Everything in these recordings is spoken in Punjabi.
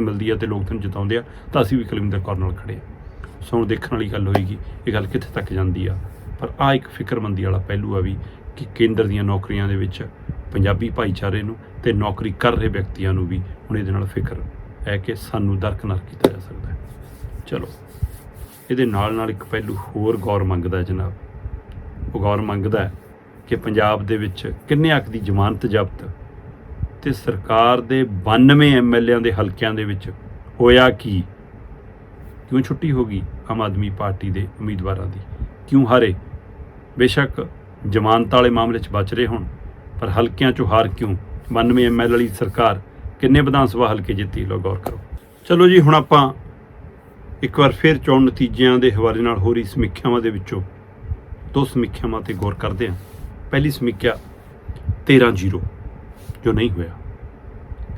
ਮਿਲਦੀ ਆ ਤੇ ਲੋਕ ਤੁਹਾਨੂੰ ਜਿਤਾਉਂਦੇ ਆ, ਤਾਂ ਅਸੀਂ ਵੀ ਕੁਲਵਿੰਦਰ ਕੌਰ ਨਾਲ ਖੜੇ ਆ। ਸੋ ਹੁਣ ਦੇਖਣ ਵਾਲੀ ਗੱਲ ਹੋਏਗੀ, ਇਹ ਗੱਲ ਕਿੱਥੇ ਤੱਕ ਜਾਂਦੀ ਆ। ਪਰ ਆ ਇੱਕ ਫਿਕਰਮੰਦੀ ਵਾਲਾ ਪਹਿਲੂ ਆ ਵੀ ਕਿ ਕੇਂਦਰ ਦੀਆਂ ਨੌਕਰੀਆਂ ਦੇ ਵਿੱਚ ਪੰਜਾਬੀ ਭਾਈਚਾਰੇ ਨੂੰ ਤੇ ਨੌਕਰੀ ਕਰ ਰਹੇ ਵਿਅਕਤੀਆਂ ਨੂੰ ਵੀ ਹੁਣ ਇਹਦੇ ਨਾਲ ਫਿਕਰ ਹੈ ਕਿ ਸਾਨੂੰ ਦਰਕਨਾਰ ਕੀਤਾ ਜਾ ਸਕਦਾ ਹੈ। ਚਲੋ, ਇਹਦੇ ਨਾਲ ਨਾਲ ਇੱਕ ਪਹਿਲੂ ਹੋਰ ਗੌਰ ਮੰਗਦਾ ਜਨਾਬ। ਉਹ ਗੌਰ ਮੰਗਦਾ ਕਿ ਪੰਜਾਬ ਦੇ ਵਿੱਚ ਕਿੰਨੇ ਹੱਕ ਦੀ ਜ਼ਮਾਨਤ ਜ਼ਬਤ ਤੇ ਸਰਕਾਰ ਦੇ 92 ਐਮਐਲਏਆਂ ਦੇ ਹਲਕਿਆਂ ਦੇ ਵਿੱਚ ਹੋਇਆ ਕੀ? ਕਿਉਂ ਛੁੱਟੀ ਹੋ ਗਈ ਆਮ ਆਦਮੀ ਪਾਰਟੀ ਦੇ ਉਮੀਦਵਾਰਾਂ ਦੀ? ਕਿਉਂ ਹਾਰੇ? ਬੇਸ਼ੱਕ ਜ਼ਮਾਨਤ ਵਾਲੇ ਮਾਮਲੇ 'ਚ ਬਚ ਰਹੇ ਹੋਣ, ਪਰ ਹਲਕਿਆਂ 'ਚੋਂ ਹਾਰ ਕਿਉਂ? 92 ਐਮਐਲ ਵਾਲੀ ਸਰਕਾਰ ਕਿੰਨੇ ਵਿਧਾਨ ਸਭਾ ਹਲਕੇ ਜਿੱਤੀ? ਲੋ ਗੌਰ ਕਰੋ। ਚਲੋ ਜੀ, ਹੁਣ ਆਪਾਂ ਇੱਕ ਵਾਰ ਫਿਰ ਚੋਣ ਨਤੀਜਿਆਂ ਦੇ ਹਵਾਲੇ ਨਾਲ ਹੋ ਰਹੀ ਸਮੀਖਿਆਵਾਂ ਦੇ ਵਿੱਚੋਂ ਦੋ ਸਮੀਖਿਆਵਾਂ ਤੇ ਗੌਰ ਕਰਦੇ ਹਾਂ ਪਹਿਲੀ ਸਮੀਖਿਆ 13-0 ਜੋ ਨਹੀਂ ਹੋਇਆ।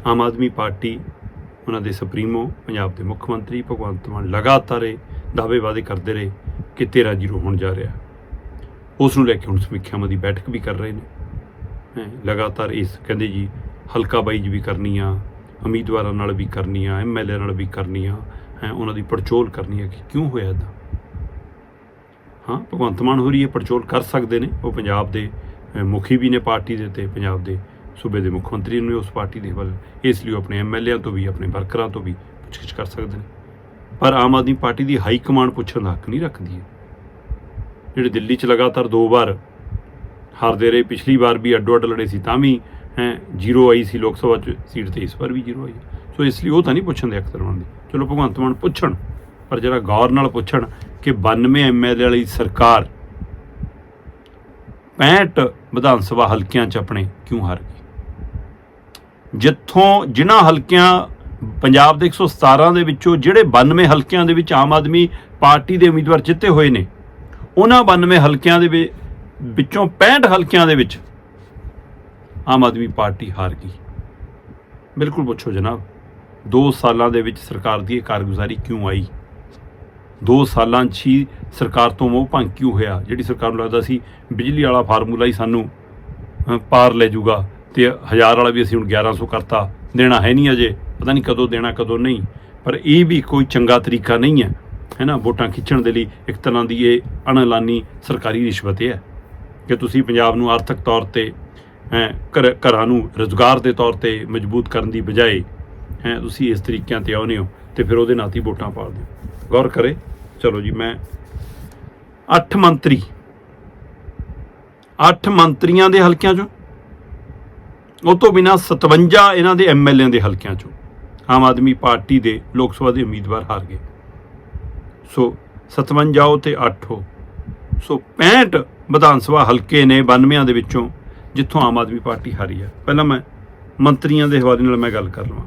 ਆਮ ਆਦਮੀ ਪਾਰਟੀ ਉਹਨਾਂ ਦੇ ਸੁਪਰੀਮੋ ਪੰਜਾਬ ਦੇ ਮੁੱਖ ਮੰਤਰੀ ਭਗਵੰਤ ਮਾਨ ਲਗਾਤਾਰ ਇਹ ਦਾਅਵੇ ਵਾਅਦੇ ਕਰਦੇ ਰਹੇ ਕਿ 13-0 ਹੋਣ ਜਾ ਰਿਹਾ। ਉਸ ਨੂੰ ਲੈ ਕੇ ਹੁਣ ਸਮੀਖਿਆਵਾਂ ਦੀ ਬੈਠਕ ਵੀ ਕਰ ਰਹੇ ਨੇ। ਹੈਂ, ਲਗਾਤਾਰ ਇਸ ਕਹਿੰਦੇ ਜੀ ਹਲਕਾ ਬਾਈਜ ਵੀ ਕਰਨੀ ਆ ਉਮੀਦਵਾਰਾਂ ਨਾਲ ਵੀ ਕਰਨੀ ਆ ਐਮਐਲਏ ਨਾਲ ਵੀ ਕਰਨੀ ਆ ਹੈ ਉਹਨਾਂ ਦੀ ਪੜਚੋਲ ਕਰਨੀ ਆ ਕਿ ਕਿਉਂ ਹੋਇਆ ਇਦਾਂ ਹਾਂ ਭਗਵੰਤ ਮਾਨ ਹੋਰੀ ਇਹ ਪੜਚੋਲ ਕਰ ਸਕਦੇ ਨੇ। ਉਹ ਪੰਜਾਬ ਦੇ ਮੁਖੀ ਵੀ ਨੇ ਪਾਰਟੀ ਦੇ ਤੇ ਪੰਜਾਬ ਦੇ ਸੂਬੇ ਦੇ ਮੁੱਖ ਮੰਤਰੀ ਨੇ ਉਸ ਪਾਰਟੀ ਦੇ ਵੱਲ, ਇਸ ਲਈ ਉਹ ਆਪਣੇ ਐਮਐਲਏਆਂ ਤੋਂ ਵੀ, ਆਪਣੇ ਵਰਕਰਾਂ ਤੋਂ ਵੀ ਪੁੱਛਗਿੱਛ ਕਰ ਸਕਦੇ ਨੇ। ਪਰ ਆਮ ਆਦਮੀ ਪਾਰਟੀ ਦੀ ਹਾਈ ਕਮਾਂਡ ਪੁੱਛਣ ਦਾ ਹੱਕ ਨਹੀਂ ਰੱਖਦੀ ਹੈ। ਜਿਹੜੇ ਦਿੱਲੀ 'ਚ ਲਗਾਤਾਰ ਦੋ ਵਾਰ ਹਾਰਦੇ ਰਹੇ, ਪਿਛਲੀ ਵਾਰ ਵੀ ਅੱਡੋ ਅੱਡ ਲੜੇ ਸੀ, ਤਾਂ ਵੀ, ਹੈ, ਜ਼ੀਰੋ ਆਈ ਸੀ ਲੋਕ ਸਭਾ 'ਚ, ਸੀਟ ਤੇ ਇਸ ਵਾਰ ਵੀ ਜ਼ੀਰੋ ਆਈ ਸੋ ਇਸ ਲਈ ਉਹ ਤਾਂ ਨਹੀਂ ਪੁੱਛਣ ਦੇ ਅਕਤਰ ਬਣਦੇ ਚਲੋ ਭਗਵੰਤ ਮਾਨ ਪੁੱਛਣ, ਪਰ ਜਿਹੜਾ ਗੌਰ ਨਾਲ ਪੁੱਛਣ ਕਿ 92 ਐਮਐਲਏ ਵਾਲੀ ਸਰਕਾਰ 65 ਵਿਧਾਨ ਸਭਾ ਹਲਕਿਆਂ 'ਚ ਆਪਣੇ ਕਿਉਂ ਹਾਰ ਗਈ? ਜਿੱਥੋਂ ਜਿਨ੍ਹਾਂ ਹਲਕਿਆਂ, ਪੰਜਾਬ ਦੇ 117 ਦੇ ਵਿੱਚੋਂ ਜਿਹੜੇ 92 ਹਲਕਿਆਂ ਦੇ ਵਿੱਚ ਆਮ ਆਦਮੀ ਪਾਰਟੀ ਦੇ ਉਮੀਦਵਾਰ ਜਿੱਤੇ ਹੋਏ ਨੇ, ਉਹਨਾਂ 92 ਹਲਕਿਆਂ ਦੇ ਵਿ- ਵਿੱਚੋਂ 65 ਹਲਕਿਆਂ ਦੇ ਵਿੱਚ ਆਮ ਆਦਮੀ ਪਾਰਟੀ ਹਾਰ ਗਈ। ਬਿਲਕੁਲ ਪੁੱਛੋ ਜਨਾਬ 2 ਸਾਲਾਂ ਦੇ ਵਿੱਚ ਸਰਕਾਰ ਦੀ ਇਹ ਕਾਰਗੁਜ਼ਾਰੀ ਕਿਉਂ ਆਈ? 2 ਸਾਲਾਂ 'ਚ ਹੀ ਸਰਕਾਰ ਤੋਂ ਮੋਹ ਭੰਗ ਕਿਉਂ ਹੋਇਆ? ਜਿਹੜੀ ਸਰਕਾਰ ਨੂੰ ਲੱਗਦਾ ਸੀ ਬਿਜਲੀ ਵਾਲਾ ਫਾਰਮੂਲਾ ਹੀ ਸਾਨੂੰ ਪਾਰ ਲੈ ਜਾਊਗਾ ਤੇ ਹਜ਼ਾਰ ਵਾਲਾ ਵੀ ਅਸੀਂ ਹੁਣ 1100 ਕਰਤਾ ਦੇਣਾ ਹੈ ਨਹੀਂ ਅਜੇ ਪਤਾ ਨਹੀਂ ਕਦੋਂ ਦੇਣਾ ਕਦੋਂ ਨਹੀਂ। ਪਰ ਇਹ ਵੀ ਕੋਈ ਚੰਗਾ ਤਰੀਕਾ ਨਹੀਂ ਹੈ ਹੈ ਨਾ ਵੋਟਾਂ ਖਿੱਚਣ ਦੇ ਲਈ ਇੱਕ ਤਰ੍ਹਾਂ ਦੀ ਇਹ ਅਣਐਲਾਨੀ ਸਰਕਾਰੀ ਰਿਸ਼ਵਤ ਹੈ ਕਿ ਤੁਸੀਂ ਪੰਜਾਬ ਨੂੰ ਆਰਥਿਕ ਤੌਰ ਤੇ ਹੈਂ, ਘਰ ਘਰਾਂ ਨੂੰ ਰੋਜ਼ਗਾਰ ਦੇ ਤੌਰ ਤੇ ਮਜ਼ਬੂਤ ਕਰਨ ਦੀ ਬਜਾਏ ਹੈ ਤੁਸੀਂ ਇਸ ਤਰੀਕਿਆਂ ਤੇ ਆਉਂਦੇ ਹੋ ਤੇ ਫਿਰ ਉਹਦੇ ਨਾਲ ਹੀ ਵੋਟਾਂ ਪਾ ਦਿਓ। ਗੌਰ ਕਰੇ ਚਲੋ ਜੀ ਮੈਂ 8 ਮੰਤਰੀ 8 ਮੰਤਰੀਆਂ ਦੇ ਹਲਕਿਆਂ ਚੋਂ ਉਹ ਤੋਂ ਬਿਨਾ 57 ਇਹਨਾਂ ਦੇ ਐਮਐਲਏ ਦੇ ਹਲਕਿਆਂ ਚੋਂ ਆਮ ਆਦਮੀ ਪਾਰਟੀ ਦੇ ਲੋਕ ਸਭਾ ਦੇ ਉਮੀਦਵਾਰ ਹਾਰ ਗਏ। ਸੋ 57 ਉਹ ਤੇ 8 ਹੋ ਸੋ 65 ਵਿਧਾਨ ਸਭਾ ਹਲਕੇ ਨੇ 92 ਦੇ ਵਿੱਚੋਂ ਜਿੱਥੋਂ ਆਮ ਆਦਮੀ ਪਾਰਟੀ ਹਾਰੀ ਹੈ। ਪਹਿਲਾਂ ਮੈਂ ਮੰਤਰੀਆਂ ਦੇ ਹਵਾਲੇ ਨਾਲ ਮੈਂ ਗੱਲ ਕਰ ਲਵਾਂ।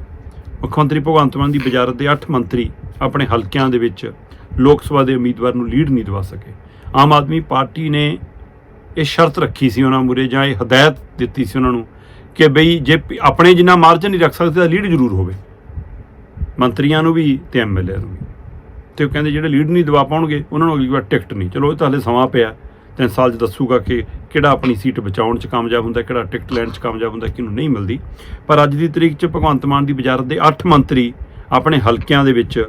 ਮੁੱਖ ਮੰਤਰੀ ਭਗਵੰਤ ਮਾਨ ਦੀ ਬਜ਼ਾਰਤ ਦੇ 8 ਮੰਤਰੀ ਆਪਣੇ ਹਲਕਿਆਂ ਦੇ ਵਿੱਚ ਲੋਕ ਸਭਾ ਦੇ ਉਮੀਦਵਾਰ ਨੂੰ ਲੀਡ ਨਹੀਂ ਦਵਾ ਸਕੇ। ਆਮ ਆਦਮੀ ਪਾਰਟੀ ਨੇ ਇਹ ਸ਼ਰਤ ਰੱਖੀ ਸੀ ਉਹਨਾਂ ਮੂਰੇ ਜਾਂ ਇਹ ਹਦਾਇਤ ਦਿੱਤੀ ਸੀ ਉਹਨਾਂ ਨੂੰ ਕਿ ਬਈ ਜੇ ਆਪਣੇ ਜਿੰਨਾ ਮਾਰਜਨ ਨਹੀਂ ਰੱਖ ਸਕਦੇ ਤਾਂ ਲੀਡ ਜ਼ਰੂਰ ਹੋਵੇ। ਮੰਤਰੀਆਂ ਨੂੰ ਵੀ ਤੇ ਐਮਐਲਏ ਨੂੰ ਵੀ। ਤੇ ਉਹ ਕਹਿੰਦੇ ਜਿਹੜੇ ਲੀਡ ਨਹੀਂ ਦਵਾ ਪਾਉਣਗੇ, ਉਹਨਾਂ ਨੂੰ ਅਗਲੀ ਵਾਰ ਟਿਕਟ ਨਹੀਂ। ਚਲੋ ਇਹ ਤਾਂ ਹਲੇ ਸਮਾਂ ਪਿਆ। ਤਿੰਨ ਸਾਲ 'ਚ ਦੱਸੂਗਾ ਕਿ ਕਿਹੜਾ ਆਪਣੀ ਸੀਟ ਬਚਾਉਣ 'ਚ ਕਾਮਯਾਬ ਹੁੰਦਾ, ਕਿਹੜਾ ਟਿਕਟ ਲੈਣ 'ਚ ਕਾਮਯਾਬ ਹੁੰਦਾ, ਕਿਹਨੂੰ ਨਹੀਂ ਮਿਲਦੀ। ਪਰ ਅੱਜ ਦੀ ਤਰੀਕ 'ਚ ਭਗਵੰਤ ਮਾਨ ਦੀ ਵਜ਼ਾਰਤ ਦੇ 8 ਮੰਤਰੀ ਆਪਣੇ ਹਲਕਿਆਂ ਦੇ ਵਿੱਚ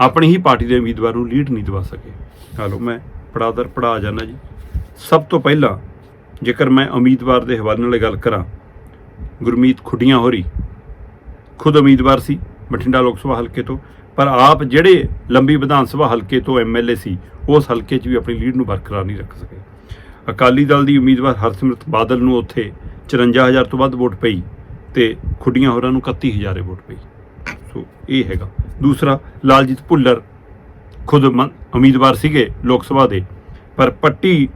ਆਪਣੀ ਹੀ ਪਾਰਟੀ ਦੇ ਉਮੀਦਵਾਰ ਨੂੰ ਲੀਡ ਨਹੀਂ ਦਵਾ ਸਕੇ। ਹਾਲੋ, ਮੈਂ ਪੜਾਦਰ ਪੜਾ ਜਾਣਾ ਜੀ। ਸਭ ਤੋਂ ਪਹਿਲਾਂ ਜੇਕਰ ਮੈਂ ਉਮੀਦਵਾਰ ਦੇ ਹਵਾਲੇ ਨਾਲ ਗੱਲ ਕਰਾਂ ਗੁਰਮੀਤ ਖੁੱਡੀਆਂ ਹੋਰੀ। ਖੁਦ ਉਮੀਦਵਾਰ ਸੀ, ਬਠਿੰਡਾ ਲੋਕ ਸਭਾ ਹਲਕੇ ਤੋਂ। ਪਰ ਆਪ ਜਿਹੜੇ ਲੰਬੀ ਵਿਧਾਨ ਸਭਾ ਹਲਕੇ ਤੋਂ ਐਮਐਲਏ ਸੀ, ਉਸ ਹਲਕੇ 'ਚ ਵੀ ਆਪਣੀ ਲੀਡ ਨੂੰ ਬਰਕਰਾਰ ਨਹੀਂ ਰੱਖ ਸਕੇ। ਅਕਾਲੀ ਦਲ ਦੀ ਉਮੀਦਵਾਰ ਹਰਸਿਮਰਤ ਬਾਦਲ ਨੂੰ ਉੱਥੇ 54000 ਤੋਂ ਵੱਧ ਵੋਟ ਪਈ ਤੇ ਖੁੱਡੀਆਂ ਹੋਰਾਂ ਨੂੰ 31000 ਵੋਟ ਪਈ। ਸੋ, ਇਹ ਹੈਗਾ। ਦੂਸਰਾ, ਲਾਲਜੀਤ ਭੁੱਲਰ ਖੁਦ ਮਨ- ਉਮੀਦਵਾਰ ਸੀਗੇ ਲੋਕ ਸਭਾ ਦੇ, ਪਰ ਪੱਟੀ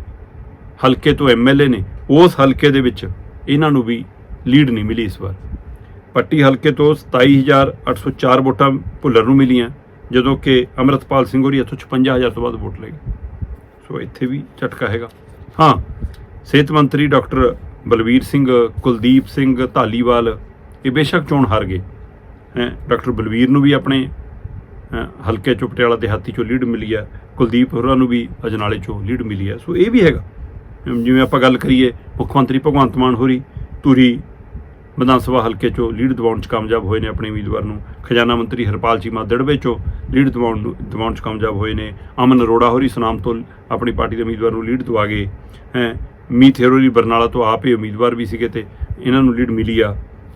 ਹਲਕੇ ਤੋਂ ਐਮਐਲਏ ਨੇ। ਉਸ ਹਲਕੇ ਦੇ ਵਿੱਚ ਇਹਨਾਂ ਨੂੰ ਵੀ ਲੀਡ ਨਹੀਂ ਮਿਲੀ ਇਸ ਵਾਰ। ਪੱਟੀ ਹਲਕੇ ਤੋਂ 27804 ਵੋਟਾਂ ਭੁੱਲਰ ਨੂੰ ਮਿਲੀਆਂ, ਜਦੋਂ ਕਿ ਅਮਰਤਪਾਲ ਸਿੰਘ ਹੋਰੀ ਇੱਥੋਂ 56000 ਤੋਂ ਵੱਧ ਵੋਟ ਲੈ ਸੋ ਇੱਥੇ ਵੀ ਝਟਕਾ ਹੈਗਾ। ਹਾਂ, ਸਿਹਤ ਮੰਤਰੀ ਡਾਕਟਰ ਬਲਵੀਰ ਸਿੰਘ, ਕੁਲਦੀਪ ਸਿੰਘ ਧਾਲੀਵਾਲ, ਇਹ ਬੇਸ਼ੱਕ ਚੋਣ ਹਾਰ ਗਏ। ਹੈਂ, ਡਾਕਟਰ ਬਲਵੀਰ ਨੂੰ ਵੀ ਆਪਣੇ ਹਲਕੇ ਚੋਂ ਪਟਿਆਲਾ ਦਿਹਾਤੀ ਚੋਂ ਲੀਡ ਮਿਲੀ ਹੈ ਕੁਲਦੀਪ ਹੋਰਾਂ ਨੂੰ ਵੀ ਅਜਨਾਲੇ ਚੋਂ ਲੀਡ ਮਿਲੀ ਹੈ ਸੋ ਇਹ ਵੀ ਹੈਗਾ। ਜਿਵੇਂ ਆਪਾਂ ਗੱਲ ਕਰੀਏ, ਮੁੱਖ ਮੰਤਰੀ ਭਗਵੰਤ ਮਾਨ ਹੋਰੀ, ਧੂਰੀ ਵਿਧਾਨ ਸਭਾ ਹਲਕੇ ਚੋਂ ਲੀਡ ਦਿਵਾਉਣ 'ਚ ਕਾਮਯਾਬ ਹੋਏ ਨੇ ਆਪਣੇ ਉਮੀਦਵਾਰ ਨੂੰ। ਖਜ਼ਾਨਾ ਮੰਤਰੀ ਹਰਪਾਲ ਚੀਮਾ ਦੜਵੇ ਚੋਂ ਲੀਡ ਦਿਵਾਉਣ ਨੂੰ ਦਿਵਾਉਣ 'ਚ ਕਾਮਯਾਬ ਹੋਏ ਨੇ। ਅਮਨ ਅਰੋੜਾ ਹੋਰੀ ਸੁਨਾਮ ਤੋਂ ਆਪਣੀ ਪਾਰਟੀ ਦੇ ਉਮੀਦਵਾਰ ਨੂੰ ਲੀਡ ਦਵਾ ਗਏ। ਹੈ, ਮੀਤ ਹੈਰੋਰੀ ਬਰਨਾਲਾ ਤੋਂ ਆਪ ਹੀ ਉਮੀਦਵਾਰ ਵੀ ਸੀਗੇ ਤੇ ਇਹਨਾਂ ਨੂੰ ਲੀਡ ਮਿਲੀ ਆ।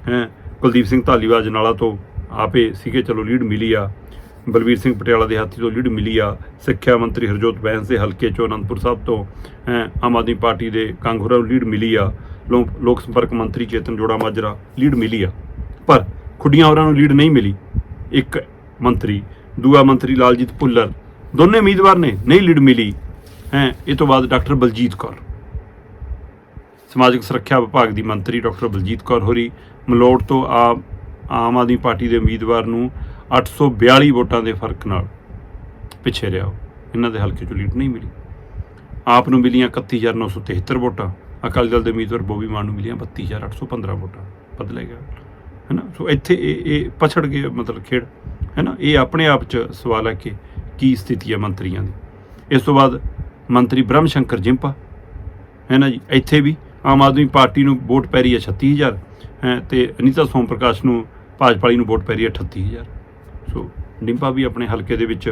ਹੈ, ਕੁਲਦੀਪ ਸਿੰਘ ਧਾਲੀਵਾਲ ਜਨਾਲਾ ਤੋਂ ਆਪੇ ਸੀਗੇ, ਚਲੋ ਲੀਡ ਮਿਲੀ ਆ। ਬਲਵੀਰ ਸਿੰਘ ਪਟਿਆਲਾ ਦੇ ਹਾਥੀ ਤੋਂ ਲੀਡ ਮਿਲੀ ਆ। ਸਿੱਖਿਆ ਮੰਤਰੀ ਹਰਜੋਤ ਬੈਂਸ ਦੇ ਹਲਕੇ ਚੋਂ ਅਨੰਦਪੁਰ ਸਾਹਿਬ ਤੋਂ, ਹੈਂ, ਆਮ ਆਦਮੀ ਪਾਰਟੀ ਦੇ ਕਾਂਗੂਰਾ ਨੂੰ ਲੀਡ ਮਿਲੀ ਆ। ਲੋ- ਲੋਕ ਸੰਪਰਕ ਮੰਤਰੀ ਚੇਤਨ ਜੋੜਾ ਮਾਜਰਾ ਲੀਡ ਮਿਲੀ ਆ। ਪਰ ਖੁੱਡੀਆਂ ਹੋਰਾਂ ਨੂੰ ਲੀਡ ਨਹੀਂ ਮਿਲੀ। ਇੱਕ ਮੰਤਰੀ, ਦੂਆ ਮੰਤਰੀ ਲਾਲਜੀਤ ਭੁੱਲਰ, ਦੋਨੇ ਉਮੀਦਵਾਰ ਨੇ ਨਹੀਂ ਲੀਡ ਮਿਲੀ। ਹੈ, ਇਹ ਤੋਂ ਬਾਅਦ ਡਾਕਟਰ ਬਲਜੀਤ ਕੌਰ। ਸਮਾਜਿਕ ਸੁਰੱਖਿਆ ਵਿਭਾਗ ਦੀ ਮੰਤਰੀ ਡਾਕਟਰ ਬਲਜੀਤ ਕੌਰ ਹੋਰੀ ਮਲੋੜ ਤੋਂ ਆਮ ਆਮ ਆਦਮੀ ਪਾਰਟੀ ਦੇ ਉਮੀਦਵਾਰ ਨੂੰ 842 ਵੋਟਾਂ ਦੇ ਫ਼ਰਕ ਨਾਲ ਪਿੱਛੇ ਰਿਹਾ ਉਹ। ਇਹਨਾਂ ਦੇ ਹਲਕੇ ਚੋਂ ਲੀਡ ਨਹੀਂ ਮਿਲੀ। ਆਪ ਨੂੰ ਮਿਲੀਆਂ 31973 ਵੋਟਾਂ। ਅਕਾਲੀ ਦਲ ਦੇ ਉਮੀਦਵਾਰ ਬੋਬੀ ਮਾਨ ਨੂੰ ਮਿਲੀਆਂ 32815 ਵੋਟਾਂ। ਬਦਲੇ ਗਿਆ ਹੈਨਾ ਸੋ ਇੱਥੇ ਇਹ ਇਹ ਪਛੜ ਗਏ ਮਤਲਬ ਖੇਡ ਹੈਨਾ ਇਹ ਆਪਣੇ ਆਪ ਚ ਸਵਾਲ ਹੈ ਕਿ ਕੀ ਸਥਿਤੀ ਹੈ ਮੰਤਰੀਆਂ ਦੀ। ਇਸ ਤੋਂ ਬਾਅਦ ਮੰਤਰੀ ਬ੍ਰਹਮ ਸ਼ੰਕਰ ਜਿੰਪਾ, ਹੈ ਨਾ ਜੀ? ਇੱਥੇ ਵੀ ਆਮ ਆਦਮੀ ਪਾਰਟੀ ਨੂੰ ਵੋਟ ਪੈ ਰਹੀ ਹੈ 36000 ਹੈ, ਤੇ ਅਨੀਤਾ ਸੋਮ ਪ੍ਰਕਾਸ਼ ਨੂੰ, ਭਾਜਪਾ ਵਾਲੀ ਨੂੰ ਵੋਟ ਪੈ ਰਹੀ ਹੈ 38000 ਸੋ ਡਿੰਪਾ ਵੀ ਆਪਣੇ ਹਲਕੇ ਦੇ ਵਿੱਚ,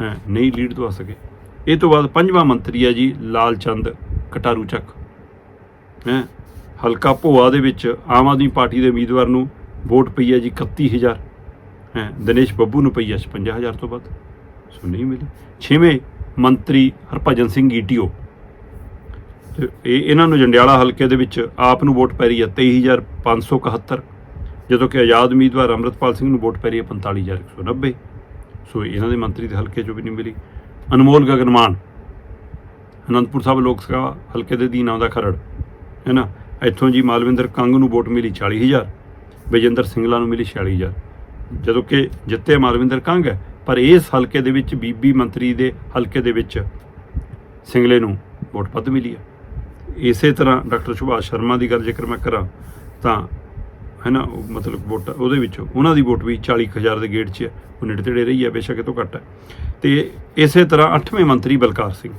ਹੈ, ਨਹੀਂ ਲੀਡ ਦਵਾ ਸਕੇ। ਇਹ ਤੋਂ ਬਾਅਦ ਪੰਜਵਾਂ ਮੰਤਰੀ ਹੈ ਜੀ ਲਾਲ ਚੰਦ ਕਟਾਰੂ ਚੱਕ। ਹੈ, ਹਲਕਾ ਭੋਆ ਦੇ ਵਿੱਚ ਆਮ ਆਦਮੀ ਪਾਰਟੀ ਦੇ ਉਮੀਦਵਾਰ ਨੂੰ ਵੋਟ ਪਈ ਹੈ ਜੀ 31000 ਹੈ, ਦਿਨੇਸ਼ ਬੱਬੂ ਨੂੰ ਪਈ ਹੈ 55000 ਤੋਂ ਵੱਧ। ਸੋ ਨਹੀਂ ਮਿਲੀ। ਛੇਵੇਂ ਮੰਤਰੀ ਹਰਭਜਨ ਸਿੰਘ ਈਟੀਓ ਇਹ ਇਹਨਾਂ ਨੂੰ ਜੰਡਿਆਲਾ ਹਲਕੇ ਦੇ ਵਿੱਚ ਆਪ ਨੂੰ ਵੋਟ ਪੈ ਰਹੀ ਹੈ 23571 ਜਦੋਂ ਕਿ ਆਜ਼ਾਦ ਉਮੀਦਵਾਰ ਅੰਮ੍ਰਿਤਪਾਲ ਸਿੰਘ ਨੂੰ ਵੋਟ ਪੈ ਰਹੀ ਹੈ 45190 ਸੋ ਇਹਨਾਂ ਦੇ ਮੰਤਰੀ ਦੇ ਹਲਕੇ ਚੋਂ ਵੀ ਨਹੀਂ ਮਿਲੀ। ਅਨਮੋਲ ਗਗਨਮਾਨ, ਅਨੰਦਪੁਰ ਸਾਹਿਬ ਲੋਕ ਸਭਾ ਹਲਕੇ ਦੇ ਦੀਨ ਆਉਂਦਾ ਖਰੜ, ਹੈ ਨਾ? ਇੱਥੋਂ ਜੀ ਮਾਲਵਿੰਦਰ ਕੰਗ ਨੂੰ ਵੋਟ ਮਿਲੀ 40000 ਵਿਜੇਂਦਰ ਸਿੰਗਲਾ ਨੂੰ ਮਿਲੀ 46000 ਜਦੋਂ ਕਿ ਜਿੱਤੇ ਮਾਲਵਿੰਦਰ ਕੰਗ ਹੈ, ਪਰ ਇਸ ਹਲਕੇ ਦੇ ਵਿੱਚ ਬੀਬੀ ਮੰਤਰੀ ਦੇ ਹਲਕੇ ਦੇ ਵਿੱਚ ਸਿੰਗਲੇ ਨੂੰ ਵੋਟ ਵੱਧ ਮਿਲੀ ਹੈ। ਇਸੇ ਤਰ੍ਹਾਂ ਡਾਕਟਰ ਸੁਭਾਸ਼ ਸ਼ਰਮਾ ਦੀ ਗੱਲ ਜੇਕਰ ਮੈਂ ਕਰਾਂ, ਤਾਂ ਹੈ ਨਾ ਉਹ ਮਤਲਬ ਵੋਟ, ਉਹਦੇ ਵਿੱਚੋਂ। ਉਹਨਾਂ ਦੀ ਵੋਟ ਵੀ 40000 ਦੇ ਗੇੜ 'ਚ ਹੈ। ਉਹ ਨੇੜੇ ਤੇੜੇ ਰਹੀ ਹੈ, ਬੇਸ਼ੱਕ ਇਹ ਤੋਂ ਘੱਟ ਹੈ। ਤੇ ਇਸੇ ਤਰ੍ਹਾਂ 8ਵੇਂ ਮੰਤਰੀ ਬਲਕਾਰ ਸਿੰਘ।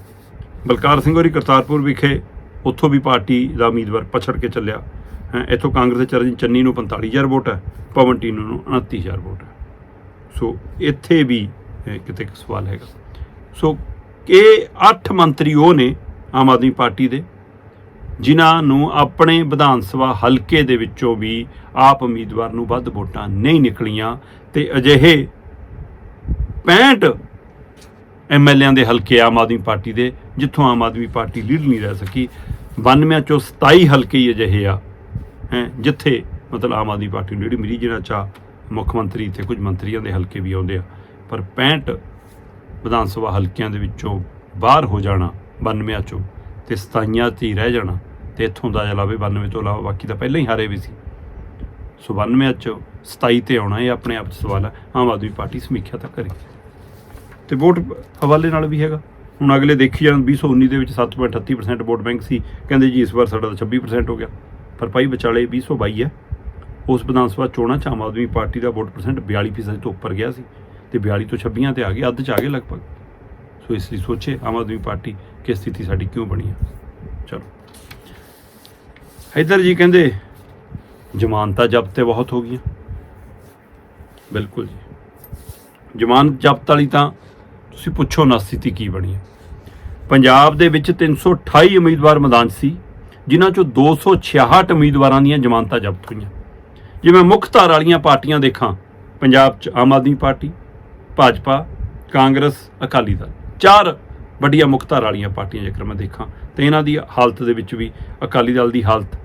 ਬਲਕਾਰ ਸਿੰਘ ਹੋਰੀ ਕਰਤਾਰਪੁਰ ਵਿਖੇ ਉੱਥੋਂ ਵੀ ਪਾਰਟੀ ਦਾ ਉਮੀਦਵਾਰ ਪਛੜ ਕੇ ਚੱਲਿਆ। ਹੈ, ਇੱਥੋਂ ਕਾਂਗਰਸ ਦੇ ਚਰਨਜੀਤ ਚੰਨੀ ਨੂੰ 45000 ਵੋਟ ਹੈ, ਪਵਨ ਟੀਨੂ ਨੂੰ 29000 ਵੋਟ ਹੈ। ਸੋ, ਇੱਥੇ ਵੀ ਕਿਤੇ ਇੱਕ ਸਵਾਲ ਹੈਗਾ। ਸੋ, ਇਹ ਅੱਠ ਮੰਤਰੀ ਉਹ ਨੇ ਆਮ ਆਦਮੀ ਪਾਰਟੀ ਦੇ। ਜਿਨ੍ਹਾਂ ਨੂੰ ਆਪਣੇ ਵਿਧਾਨ ਸਭਾ ਹਲਕੇ ਦੇ ਵਿੱਚੋਂ ਵੀ ਆਪ ਉਮੀਦਵਾਰ ਨੂੰ ਵੱਧ ਵੋਟਾਂ ਨਹੀਂ ਨਿਕਲੀਆਂ ਤੇ ਅਜਿਹੇ 65 ਐਮਐਲਏਆਂ ਦੇ ਹਲਕੇ ਆਮ ਆਦਮੀ ਪਾਰਟੀ ਦੇ, ਜਿੱਥੋਂ ਆਮ ਆਦਮੀ ਪਾਰਟੀ ਲੀਡ ਨਹੀਂ ਰਹਿ ਸਕੀ 92 ਚੋਂ 27 ਹਲਕੇ ਹੀ ਅਜਿਹੇ ਆ, ਹੈ, ਜਿੱਥੇ ਮਤਲਬ ਆਮ ਆਦਮੀ ਪਾਰਟੀ ਨੂੰ ਲੀਡ ਮਿਲੀ ਜਿਹੜਾ ਚਾ ਮੁੱਖ ਮੰਤਰੀ ਤੇ ਕੁਝ ਮੰਤਰੀਆਂ ਦੇ ਹਲਕੇ ਵੀ ਆਉਂਦੇ ਆ, ਪਰ 65 ਵਿਧਾਨ ਸਭਾ ਹਲਕਿਆਂ ਦੇ ਵਿੱਚੋਂ ਬਾਹਰ ਹੋ ਜਾਣਾ 92 ਚੋਂ ਤੇ 27 'ਚ ਹੀ ਰਹਿ ਜਾਣਾ ਤੇ ਇੱਥੋਂ ਦਾ ਲਾਵੇ 92 ਤੋਂ ਇਲਾਵਾ ਬਾਕੀ ਤਾਂ ਪਹਿਲਾਂ ਹੀ ਹਾਰੇ ਵੀ ਸੀ। ਸੋ 92 ਚ 27 ਤੇ ਆਉਣਾ ਇਹ ਆਪਣੇ ਆਪ 'ਚ ਸਵਾਲ ਹੈ, ਆਮ ਆਦਮੀ ਪਾਰਟੀ ਸਮੀਖਿਆ ਤਾਂ ਕਰੇ। ਤੇ ਵੋਟ ਹਵਾਲੇ ਨਾਲ ਵੀ ਹੈਗਾ। ਹੁਣ ਅਗਲੇ ਦੇਖੀ ਜਾਣ 2019 ਦੇ ਵਿੱਚ 7.38% ਵੋਟ ਬੈਂਕ ਸੀ, ਕਹਿੰਦੇ ਜੀ ਇਸ ਵਾਰ ਸਾਡਾ ਤਾਂ 26% ਹੋ ਗਿਆ। ਪਰ ਭਾਈ ਵਿਚਾਲੇ 2022 ਹੈ। ਉਸ ਵਿਧਾਨ ਸਭਾ ਚੋਣਾਂ 'ਚ ਆਮ ਆਦਮੀ ਪਾਰਟੀ ਦਾ ਵੋਟ ਪਰਸੈਂਟ 42% ਤੋਂ ਉੱਪਰ ਗਿਆ ਸੀ ਤੇ 42 ਤੋਂ 26 ਤੇ ਆ ਗਏ ਅੱਧ 'ਚ ਆ ਗਏ ਲਗਭਗ। ਸੋ ਇਸ ਲਈ ਸੋਚੇ ਆਮ ਆਦਮੀ ਪਾਰਟੀ ਕਿ ਸਥਿਤੀ ਸਾਡੀ ਕਿਉਂ ਬਣੀ ਹੈ। ਚਲੋ। ਇੱਧਰ ਜੀ ਕਹਿੰਦੇ, ਜ਼ਮਾਨਤਾਂ ਜ਼ਬਤ ਤੇ ਬਹੁਤ ਹੋ ਗਈਆਂ। ਬਿਲਕੁਲ ਜੀ। ਜ਼ਮਾਨਤ ਜ਼ਬਤ ਵਾਲੀ ਤਾਂ ਤੁਸੀਂ ਪੁੱਛੋ ਨਾ ਸਥਿਤੀ ਕੀ ਬਣੀ ਹੈ। ਪੰਜਾਬ ਦੇ ਵਿੱਚ 328 ਉਮੀਦਵਾਰ ਮੈਦਾਨ ਸੀ, ਜਿਨ੍ਹਾਂ ਚੋਂ 266 ਉਮੀਦਵਾਰਾਂ ਦੀਆਂ ਜ਼ਮਾਨਤਾਂ ਜ਼ਬਤ ਹੋਈਆਂ। ਜੇ ਮੈਂ ਮੁੱਖ ਧਾਰ ਵਾਲੀਆਂ ਪਾਰਟੀਆਂ ਦੇਖਾਂ, ਪੰਜਾਬ 'ਚ ਆਮ ਆਦਮੀ ਪਾਰਟੀ, ਭਾਜਪਾ, ਕਾਂਗਰਸ, ਅਕਾਲੀ ਦਲ, ਚਾਰ ਵੱਡੀਆਂ ਮੁੱਖ ਧਾਰ ਵਾਲੀਆਂ ਪਾਰਟੀਆਂ ਜੇਕਰ ਮੈਂ ਦੇਖਾਂ, ਤੇ ਇਹਨਾਂ ਦੀ ਹਾਲਤ ਦੇ ਵਿੱਚ ਵੀ ਅਕਾਲੀ ਦਲ ਦੀ ਹਾਲਤ